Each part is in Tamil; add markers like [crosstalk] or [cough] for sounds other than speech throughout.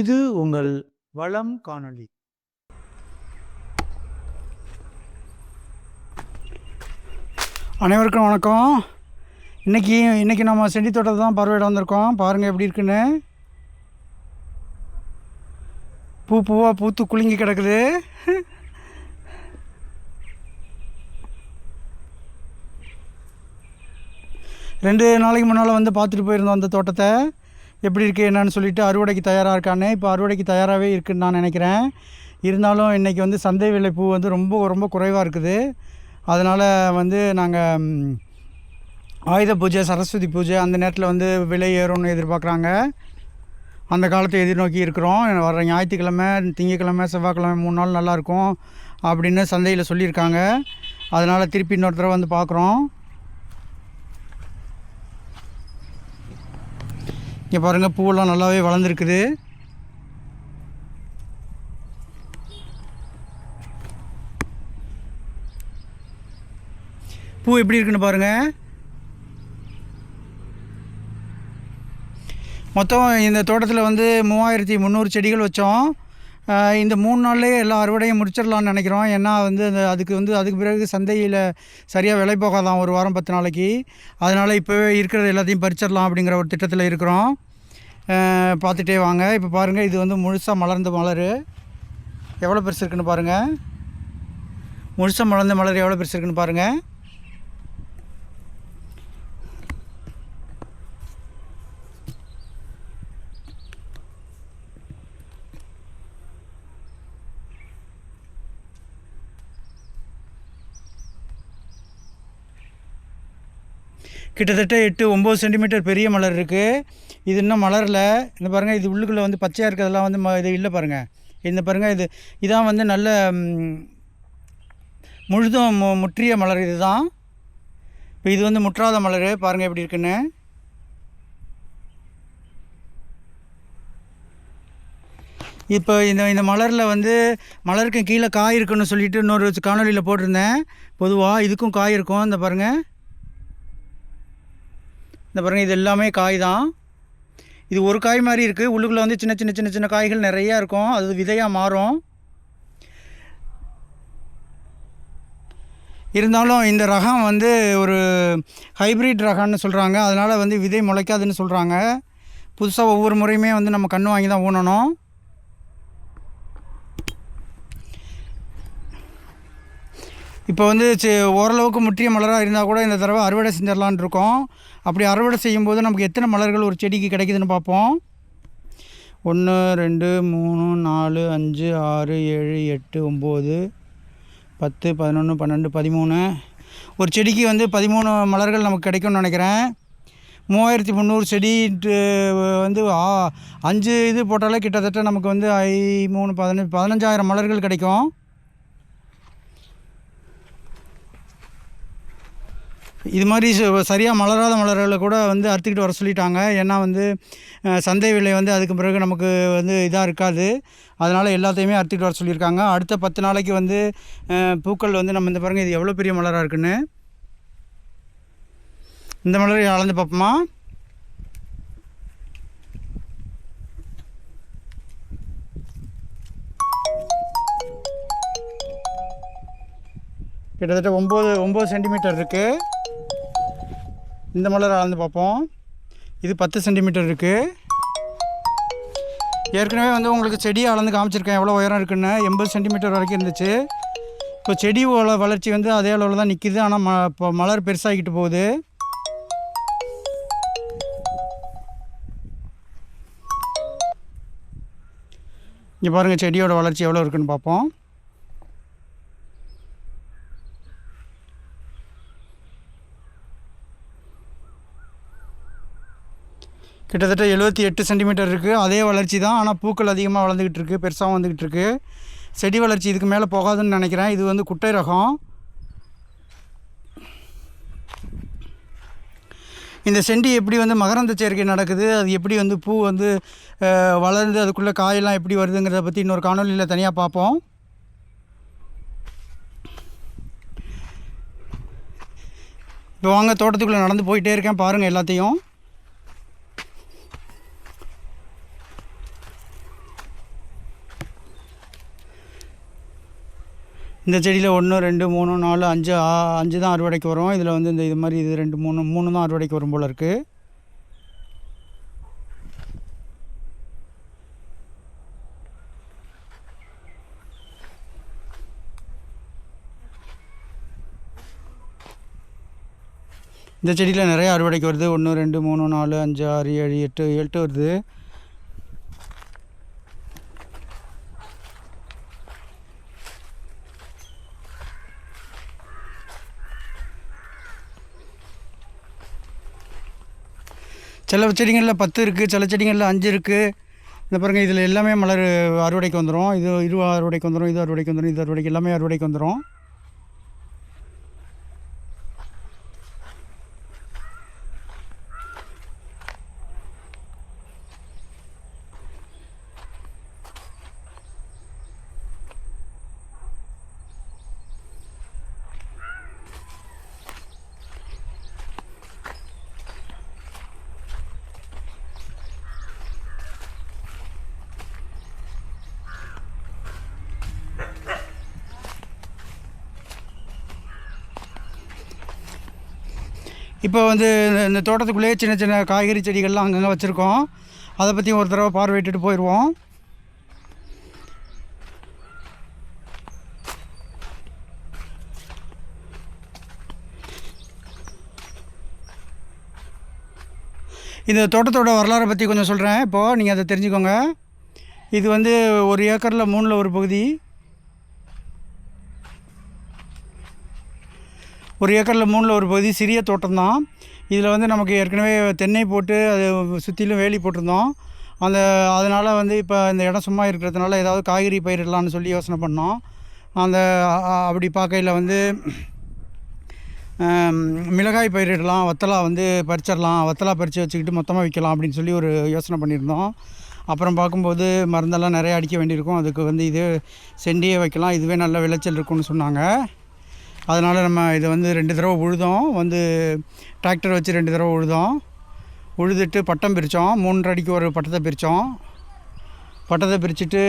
இது உங்கள் வளம் காணொளி. அனைவருக்கும் வணக்கம். இன்றைக்கி இன்றைக்கி நம்ம செடி தோட்டத்தை தான் பார்வையிட வந்திருக்கோம். பாருங்கள் எப்படி இருக்குன்னு. பூ பூவாக பூத்து குலுங்கி கிடக்குது. ரெண்டு நாளைக்கு முன்னால் வந்து பார்த்துட்டு போயிருந்தோம் அந்த தோட்டத்தை. எப்படி இருக்குது என்னன்னு சொல்லிட்டு அறுவடைக்கு தயாராக இருக்கான்னு இப்போ அறுவடைக்கு தயாராகவே இருக்குன்னு நான் நினைக்கிறேன். இருந்தாலும் இன்றைக்கி வந்து சந்தை விலை பூ வந்து ரொம்ப ரொம்ப குறைவாக இருக்குது. அதனால் வந்து நாங்கள் ஆயுத பூஜை சரஸ்வதி பூஜை அந்த நேரத்தில் வந்து விலை ஏறும்னு எதிர்பார்க்குறாங்க. அந்த காலத்தை எதிர்நோக்கி இருக்கிறோம். வர ஞாயிற்றுக்கிழமை திங்கக்கிழமை செவ்வாய்க்கிழமை மூணு நாள் நல்லாயிருக்கும் அப்படின்னு சந்தையில் சொல்லியிருக்காங்க. அதனால் திருப்பி இன்னொரு தடவை வந்து பார்க்குறோம் இங்கே பாருங்கள் பூவெல்லாம் நல்லாவே வளர்ந்துருக்குது. பூ எப்படி இருக்குன்னு பாருங்கள் மொத்தம் இந்த தோட்டத்தில் வந்து மூவாயிரத்தி முந்நூறு செடிகள் வச்சோம். இந்த மூணு நாள்லேயே எல்லா அறுவடையும் முடிச்சிடலான்னு நினைக்கிறோம். ஏன்னா வந்து அந்த அதுக்கு வந்து அதுக்கு பிறகு சந்தையில் சரியாக விலை போகாதான் ஒரு வாரம் பத்து நாளைக்கு. அதனால் இப்போவே இருக்கிறது எல்லாத்தையும் பறிச்சிடலாம் அப்படிங்கிற ஒரு திட்டத்தில் இருக்கிறோம். பார்த்துட்டே வாங்க. இப்போ பாருங்கள் இது வந்து முழுசாக மலர்ந்த மலர். எவ்வளோ பெருசு இருக்குன்னு பாருங்கள் முழுசாக மலர்ந்த மலர் எவ்வளோ பெருசு இருக்குன்னு பாருங்கள் கிட்டத்தட்ட எட்டு ஒம்பது சென்டிமீட்டர் பெரிய மலர் இருக்குது இது இன்னும் மலரில். இந்த பாருங்கள் இது உள்ளுக்குள்ளே வந்து பச்சையாக இருக்கிறதெல்லாம் வந்து ம- இது இல்லை பாருங்கள் இந்த பாருங்கள் இது இதான் வந்து நல்ல முழுதும் மு முற்றிய மலர் இதுதான். இப்போ இது வந்து முற்றாத மலர். பாருங்கள் எப்படி இருக்குன்னு. இப்போ இந்த இந்த மலரில் வந்து மலருக்கு கீழே காய் இருக்குன்னு சொல்லிட்டு இன்னொரு காணொலியில் போட்டிருந்தேன். பொதுவாக இதுக்கும் காய் இருக்கும். இந்த பாருங்கள் இந்த பாருங்கள் இது எல்லாமே காய் தான். இது ஒரு காய் மாதிரி இருக்குது உள்ளுக்குள்ளே வந்து சின்ன சின்ன சின்ன சின்ன காய்கள் நிறையா இருக்கும். அது விதையாக மாறும். இருந்தாலும் இந்த ரகம் வந்து ஒரு ஹைப்ரிட் ரகம்னு சொல்கிறாங்க அதனால் வந்து விதை முளைக்காதுன்னு சொல்கிறாங்க புதுசாக ஒவ்வொரு முறையுமே வந்து நம்ம கன்று வாங்கி தான் ஊனணும். இப்போ வந்து ஓரளவுக்கு முற்றிய மலராக இருந்தால் கூட இந்த தடவை அறுவடை செஞ்சிடலான் இருக்கோம். அப்படி அறுவடை செய்யும்போது நமக்கு எத்தனை மலர்கள் ஒரு செடிக்கு கிடைக்குதுன்னு பார்ப்போம். ஒன்று ரெண்டு மூணு நாலு அஞ்சு ஆறு ஏழு எட்டு ஒம்பது பத்து பதினொன்று பன்னெண்டு பதிமூணு. ஒரு செடிக்கு வந்து பதிமூணு மலர்கள் நமக்கு கிடைக்கும்னு நினைக்கிறேன். மூவாயிரத்தி முந்நூறு செடி வந்து அஞ்சு இது போட்டாலே கிட்டத்தட்ட நமக்கு வந்து ஐ மூணு பதினஞ்சு பதினஞ்சாயிரம் மலர்கள் கிடைக்கும். இது மாதிரி சரியாக மலராத மலர்களை கூட வந்து அறுத்துக்கிட்டு வர சொல்லிட்டாங்க. ஏன்னா வந்து சந்தை விலை வந்து அதுக்கு பிறகு நமக்கு வந்து இதாக இருக்காது. அதனால் எல்லாத்தையுமே அறுத்துக்கிட்டு வர சொல்லியிருக்காங்க. அடுத்த பத்து நாளைக்கு வந்து பூக்கள் வந்து நம்ம இந்த பாருங்கள் இது எவ்வளோ பெரிய மலராக இருக்குன்னு. இந்த மலரை அளந்து பார்ப்போமா? கிட்டத்தட்ட ஒம்பது ஒம்பது சென்டிமீட்டர் இருக்குது இந்த மலர் அளந்து பார்ப்போம். இது பத்து சென்டிமீட்டர் இருக்குது ஏற்கனவே வந்து உங்களுக்கு செடியை அளந்து காமிச்சிருக்கேன் எவ்வளோ உயரம் இருக்குன்னு. எண்பது சென்டிமீட்டர் வரைக்கும் இருந்துச்சு. இப்போ செடி வளர்ச்சி வந்து அதே அளவில் தான் நிற்கிது ஆனால் ம இப்போ மலர் பெருசாகிக்கிட்டு போகுது. இங்கே பாருங்கள் செடியோட வளர்ச்சி எவ்வளோ இருக்குன்னு பார்ப்போம். கிட்டத்தட்ட எழுபத்தி எட்டு சென்டிமீட்டர் இருக்குது அதே வளர்ச்சி தான். ஆனால் பூக்கள் அதிகமாக வளர்ந்துக்கிட்டு இருக்குது பெருசாகவும் வந்துக்கிட்டு இருக்கு. செடி வளர்ச்சி இதுக்கு மேலே போகாதுன்னு நினைக்கிறேன். இது வந்து குட்டை ரகம். இந்த செண்டி எப்படி வந்து மகரந்த சேர்க்கை நடக்குது? அது எப்படி வந்து பூ வந்து வளர்ந்து அதுக்குள்ளே காயெல்லாம் எப்படி வருதுங்கிறத பற்றி இன்னொரு காணொலியில் தனியாக பார்ப்போம். இப்போ வாங்க தோட்டத்துக்குள்ளே நடந்து போயிட்டே இருக்கேன். பாருங்கள் எல்லாத்தையும். இந்த செடியில் ஒன்று ரெண்டு மூணு நாலு அஞ்சு ஆ- அஞ்சு தான் அறுவடைக்கு வரும். இதில் வந்து இந்த இது மாதிரி இது ரெண்டு மூணு மூணு தான் அறுவடைக்கு வரும் போல் இருக்குது இந்த செடியில் நிறைய அறுவடைக்கு வருது. ஒன்று ரெண்டு மூணு நாலு அஞ்சு ஆறு ஏழு எட்டு எட்டு வருது. சில செடிங்களில் பத்து இருக்குது சில செடிங்களில் அஞ்சு இருக்குது இந்த பாருங்கள் இதில் எல்லாமே மலர் அறுவடைக்கு வந்துடும் இது இது அறுவடைக்கு வந்துடும் இது அறுவடைக்கு வந்துடும் இது அறுவடைக்கு எல்லாமே அறுவடைக்கு வந்துடும் இப்போ வந்து இந்த- தோட்டத்துக்குள்ளேயே சின்ன சின்ன காய்கறி செடிகள்லாம் அங்கங்கே வச்சுருக்கோம். அதை பற்றியும் ஒரு தடவை பார்வையிட்டுட்டு போயிடுவோம். இந்த தோட்டத்தோட வரலாறை பற்றி கொஞ்சம் சொல்கிறேன். இப்போது நீங்கள் அதை தெரிஞ்சுக்கோங்க. இது வந்து ஒரு ஏக்கரில் மூணில் ஒரு பகுதி. ஒரு ஏக்கரில் மூணில் ஒரு பகுதி சிறிய தோட்டம் தான் இதில் வந்து நமக்கு ஏற்கனவே தென்னை போட்டு அது சுற்றிலும் வேலி போட்டிருந்தோம். அந்த அதனால் வந்து இப்போ இந்த இடம் சும்மா இருக்கிறதுனால ஏதாவது காய்கறி பயிரிடலான்னு சொல்லி யோசனை பண்ணோம். அந்த அப்படி பார்க்கையில் வந்து மிளகாய் பயிரிடலாம் வத்தலா வந்து பறிச்சிடலாம் வத்தலா பறித்து வச்சுக்கிட்டு மொத்தமாக விற்கலாம் அப்படின்னு சொல்லி ஒரு யோசனை பண்ணியிருந்தோம். அப்புறம் பார்க்கும்போது மருந்தெல்லாம் நிறைய அடிக்க வேண்டியிருக்கும். அதுக்கு வந்து இது செண்டியே வைக்கலாம். இதுவே நல்ல விளைச்சல் இருக்கும்னு சொன்னாங்க. அதனால் நம்ம இதை வந்து ரெண்டு தடவை உழுதோம். வந்து டிராக்டர் வச்சு ரெண்டு தடவை உழுதோம். உழுதுட்டு பட்டம் பிரித்தோம். மூன்றரை அடிக்கு ஒரு பட்டத்தை பிரித்தோம். பட்டத்தை பிரிச்சுட்டு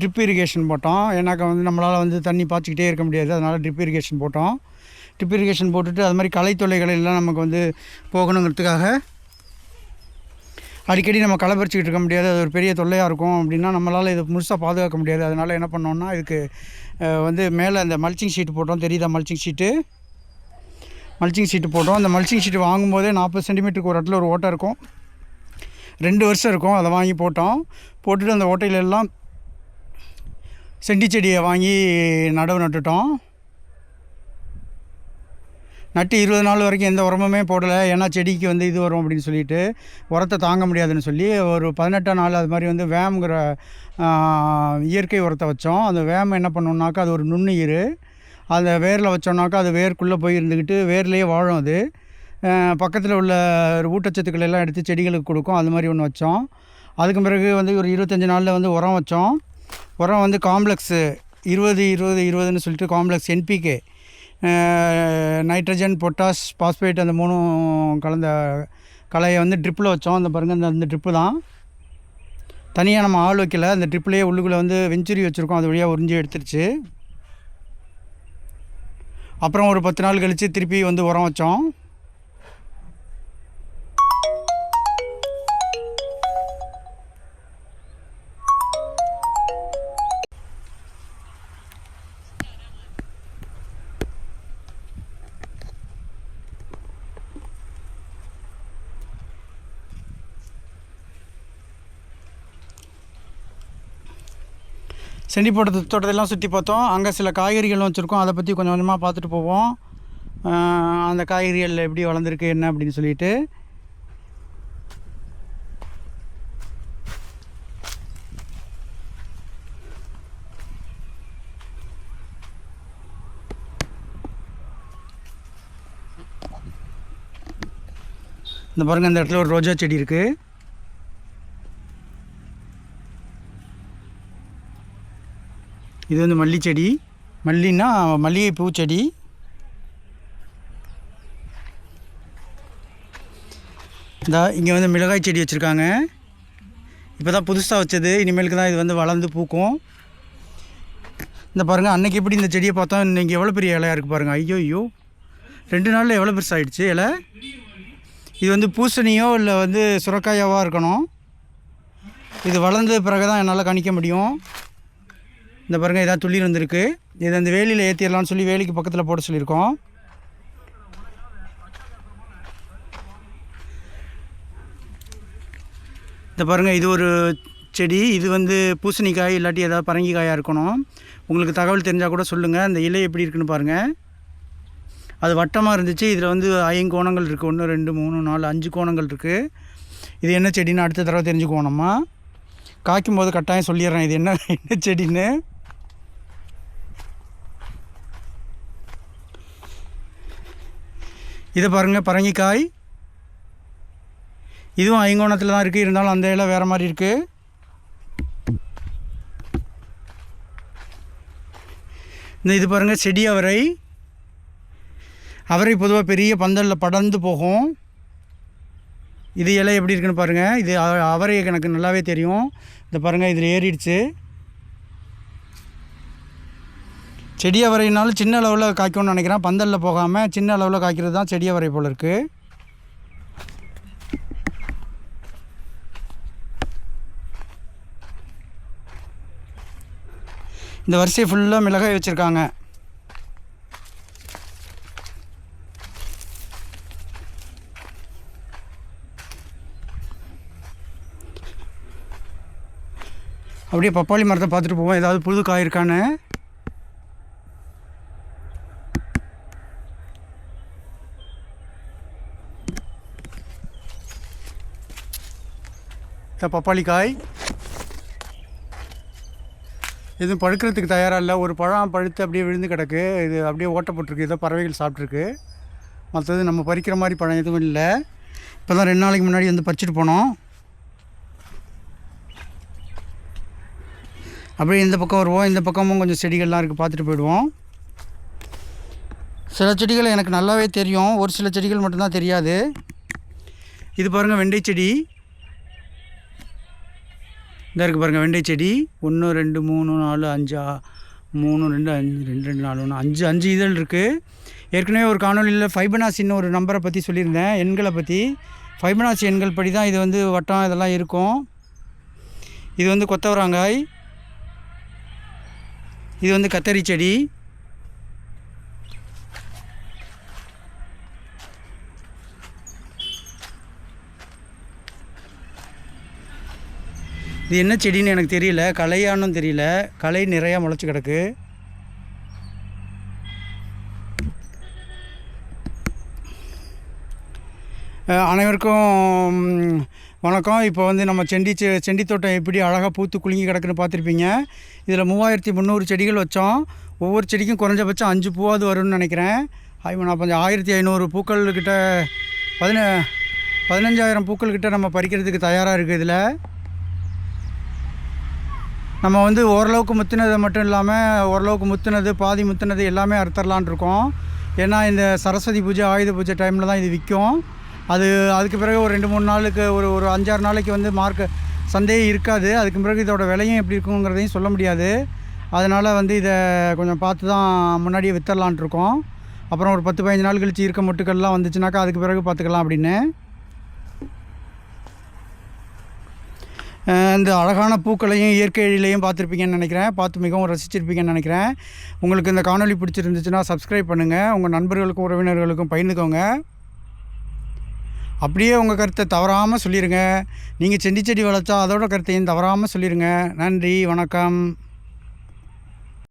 ட்ரிப் இரிகேஷன் போட்டோம். ஏன்னாக்கா வந்து நம்மளால் வந்து தண்ணி பாய்ச்சிக்கிட்டே இருக்க முடியாது. அதனால் ட்ரிப் இரிகேஷன் போட்டோம். ட்ரிப் இரிகேஷன் போட்டுட்டு அது மாதிரி களை தொல்லைகள் எல்லாம் நமக்கு வந்து போகணுங்கிறதுக்காக அடிக்கடி நம்ம களைப்பறிச்சிக்கிட்டு இருக்க முடியாது. அது ஒரு பெரிய தொல்லையாக இருக்கும். அப்படின்னா நம்மளால் இதை முழுசாக பாதுகாக்க முடியாது. அதனால் என்ன பண்ணோம்னா இதுக்கு வந்து மேலே அந்த மல்ச்சிங் ஷீட் போட்டோம். தெரியுதா மல்ச்சிங் ஷீட்டு மல்ச்சிங் ஷீட்டு போட்டோம். அந்த மல்ச்சிங் ஷீட்டு வாங்கும்போதே நாற்பது சென்டிமீட்டருக்கு ஒரு இடத்துல ஒரு ஓட்டை இருக்கும். ரெண்டு வருஷம் இருக்கும். அதை வாங்கி போட்டோம். போட்டுட்டு அந்த ஓட்டையிலெல்லாம் செண்டி செடியை வாங்கி நடவு நட்டுட்டோம். நட்டு இருபது நாள் வரைக்கும் எந்த உரமுமே போடலை. ஏன்னா செடிக்கு வந்து இது வரும் அப்படின்னு சொல்லிட்டு உரத்தை தாங்க முடியாதுன்னு சொல்லி ஒரு பதினெட்டாம் நாள் அது மாதிரி வந்து வேம்ங்கிற இயற்கை உரத்தை வச்சோம். அந்த வேம் என்ன பண்ணோம்னாக்கா அது ஒரு நுண்ணுயிர். அந்த வேரில் வச்சோம்னாக்கா அது வேர்க்குள்ளே போய் இருந்துக்கிட்டு வேர்லேயே வாழும் அது. பக்கத்தில் உள்ள ஊட்டச்சத்துக்கள் எல்லாம் எடுத்து செடிகளுக்கு கொடுக்கும். அது மாதிரி ஒன்று வச்சோம். அதுக்கு பிறகு வந்து ஒரு இருபத்தஞ்சி நாளில் வந்து உரம் வச்சோம். உரம் வந்து காம்ப்ளெக்ஸு இருபது இருபது இருபதுன்னு சொல்லிட்டு complex NPK nitrogen potash phosphate அந்த மூணும் கலந்த கலையை வந்து ட்ரிப்பில் வச்சோம். அந்த பாருங்கள் அந்த அந்த ட்ரிப்பு தான். தனியாக நம்ம ஆள் வைக்கல. அந்த ட்ரிப்லேயே உள்ளுக்குள்ளே வந்து வெஞ்சுரி வச்சுருக்கோம். அது வழியாக உறிஞ்சி எடுத்துருச்சு. அப்புறம் ஒரு பத்து நாள் கழித்து திருப்பி வந்து உரம் வச்சோம். செண்டி போட்ட தோட்டத்தெல்லாம் சுற்றி பார்த்தோம். அங்கே சில காய்கறிகளும் வச்சுருக்கோம். அதை பற்றி கொஞ்சம் கொஞ்சமாக பார்த்துட்டு போவோம். அந்த காய்கறிகள் எப்படி வளர்ந்துருக்கு என்ன அப்படின்னு சொல்லிட்டு. இந்த பாருங்கள் இந்த இடத்துல ஒரு ரோஜா செடி இருக்குது இது வந்து மல்லி செடி மல்லின்னா மல்லிகை பூச்செடி இந்த இங்கே வந்து மிளகாய் செடி வச்சுருக்காங்க. இப்போ தான் புதுசாக வச்சது. இனிமேலுக்கு தான் இது வந்து வளர்ந்து பூக்கும். இந்த பாருங்கள் அன்றைக்கி எப்படி இந்த செடியை பார்த்தோம்? இன்றைக்கி எவ்வளோ பெரிய இலையாக இருக்குது பாருங்கள் ஐயோ ஐயோ ரெண்டு நாளில் எவ்வளோ பெருசாகிடுச்சு இலை. இது வந்து பூசணியோ இல்லை வந்து சுரக்காயாவோ இருக்கணும். இது வளர்ந்த பிறகு தான் என்னால் கணிக்க முடியும். இந்த பாருங்கள் இதான் துளிர் வந்திருக்கு இதை அந்த வேலியில் ஏற்றிடலாம்னு சொல்லி வேலிக்கு பக்கத்தில் போட சொல்லியிருக்கோம். இந்த பாருங்கள் இது ஒரு செடி. இது வந்து பூசணிக்காய் இல்லாட்டி ஏதாவது பரங்கிக்காயாக இருக்கணும். உங்களுக்கு தகவல் தெரிஞ்சால் கூட சொல்லுங்கள் அந்த இலை எப்படி இருக்குன்னு பாருங்கள் அது வட்டமாக இருந்துச்சு. இதில் வந்து ஐங்கோணங்கள் இருக்குது ஒன்று ரெண்டு மூணு நாலு அஞ்சு கோணங்கள் இருக்குது இது என்ன செடின்னு அடுத்த தடவை தெரிஞ்சுக்கோணுமா காய்க்கும் போது கட்டாயம் சொல்லிடுறேன். இது என்ன [laughs] என்ன செடின்னு. இதை பாருங்கள் பரங்கிக்காய். இதுவும் ஐங்கோணத்தில் தான் இருக்குது இருந்தாலும் அந்த இலை வேறு மாதிரி இருக்குது இந்த இது பாருங்கள் செடி அவரை. அவரை பொதுவாக பெரிய பந்தலில் படர்ந்து போகும். இது இலை எப்படி இருக்குன்னு பாருங்கள் இது அவரை எனக்கு நல்லாவே தெரியும். இந்த பாருங்கள் இதில் ஏறிடுச்சு. செடியை வரையினாலும் சின்ன அளவில் காய்க்கும்னு நினைக்கிறேன். பந்தலில் போகாமல் சின்ன அளவில் காய்க்கிறது தான் செடியை வரை போல் இருக்குது இந்த வரிசையை ஃபுல்லாக மிளகாய் வச்சுருக்காங்க. அப்படியே பப்பாளி மரத்தை பார்த்துட்டு போவோம். ஏதாவது புது காய் இருக்கான்னு. இந்த பப்பாளி காய் எதுவும் பழுக்கிறதுக்கு தயாராக இல்லை. ஒரு பழம் பழுத்து அப்படியே விழுந்து கிடக்கு. இது அப்படியே ஓட்டப்பட்டிருக்கு ஏதோ பறவைகள் சாப்பிட்ருக்கு மற்றது நம்ம பறிக்கிற மாதிரி பழம் எதுவும் இல்லை. இப்போ தான் ரெண்டு நாளைக்கு முன்னாடி வந்து பறிச்சுட்டு போனோம். அப்படியே இந்த பக்கம் வருவோம். இந்த பக்கமும் கொஞ்சம் செடிகள்லாம் இருக்குது பார்த்துட்டு போயிடுவோம். சில செடிகள் எனக்கு நல்லாவே தெரியும். ஒரு சில செடிகள் மட்டும்தான் தெரியாது. இது பாருங்கள் வெண்டை செடி. இந்த இருக்குது பாருங்கள் வெண்டை செடி. ஒன்று ரெண்டு மூணு நாலு அஞ்சு மூணு ரெண்டு அஞ்சு ரெண்டு ரெண்டு நாலு ஒன்று அஞ்சு அஞ்சு இதழ் இருக்குது ஏற்கனவே ஒரு காணொலியில் ஃபைபனாசின்னு ஒரு நம்பரை பற்றி சொல்லியிருந்தேன். எண்களை பற்றி ஃபைபனாசி எண்கள் படி தான் இது வந்து வட்டம் இதெல்லாம் இருக்கும். இது வந்து கொத்தவராங்காய். இது வந்து கத்தரி செடி. இது என்ன செடின்னு எனக்கு தெரியல. களையானும் தெரியல. களை நிறையா முளைச்சி கிடக்கு. அனைவருக்கும் வணக்கம். இப்போ வந்து நம்ம செண்டி செ- செண்டி தோட்டம் எப்படி அழகாக பூத்து குலுங்கி கிடக்குன்னு பார்த்துருப்பீங்க. இதில் மூவாயிரத்தி முந்நூறு செடிகள் வச்சோம். ஒவ்வொரு செடிக்கும் குறைஞ்சபட்சம் அஞ்சு பூவாவது வரும்னு நினைக்கிறேன். ஐ நான் கொஞ்சம் ஆயிரத்தி ஐநூறு பூக்கள் கிட்ட பதின பதினஞ்சாயிரம் பூக்கள் கிட்ட நம்ம பறிக்கிறதுக்கு தயாராக இருக்குது இதில். நம்ம வந்து ஓரளவுக்கு முத்துனது மட்டும் இல்லாமல் ஓரளவுக்கு முத்துனது பாதி முத்துனது எல்லாமே அறுத்தரலான் இருக்கோம். ஏன்னா இந்த சரஸ்வதி பூஜை ஆயுத பூஜை டைமில் தான் இது விற்கும் அது அதுக்கு பிறகு ஒரு ரெண்டு மூணு நாளுக்கு ஒரு ஒரு அஞ்சாறு நாளைக்கு வந்து மார்க்க சந்தையே இருக்காது. அதுக்கு பிறகு இதோட விலையும் எப்படி இருக்குங்கிறதையும் சொல்ல முடியாது. அதனால் வந்து இதை கொஞ்சம் பார்த்து தான் முன்னாடியே வித்தரலான் இருக்கோம். அப்புறம் ஒரு பத்து பதினஞ்சு நாள் கழிச்சு இருக்க மொட்டுக்கள்லாம் வந்துச்சுனாக்கா அதுக்கு பிறகு பார்த்துக்கலாம் அப்படின்னு. இந்த அழகான பூக்களையும் இயற்கை எழிலையும் பார்த்துருப்பீங்கன்னு நினைக்கிறேன். பார்த்து மிகவும் ரசிச்சிருப்பீங்கன்னு நினைக்கிறேன். உங்களுக்கு இந்த காணொளி பிடிச்சிருந்துச்சுன்னா சப்ஸ்கிரைப் பண்ணுங்கள் உங்கள் நண்பர்களுக்கும் உறவினர்களுக்கும் பகிர்ந்துக்கோங்க. அப்படியே உங்கள் கருத்தை தவறாமல் சொல்லிடுங்க நீங்கள் செடி செடி வளர்த்தா அதோட கருத்தையும் தவறாமல் சொல்லிடுங்க நன்றி வணக்கம்.